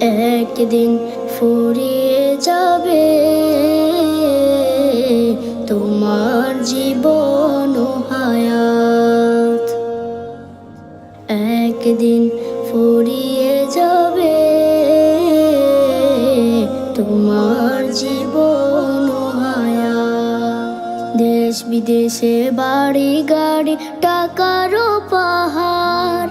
একদিন ফুরিয়ে যাবে। তোমার জীবন হায়াত একদিন ফুরিয়ে যাবে। তোমার জীবন দেশ বিদেশে বাড়ি গাড়ি, টাকারও পাহাড়।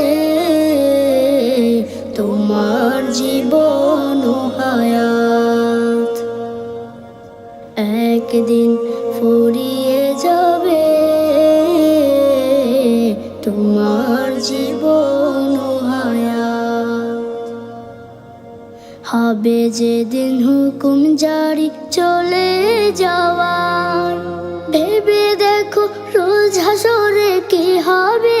একদিন ফুরিয়ে যাবে তোমার জীবন হবে যেদিন হুকুম জারি চলে যাওয়ার। ভেবে দেখো রোজ হাসরে কি হবে?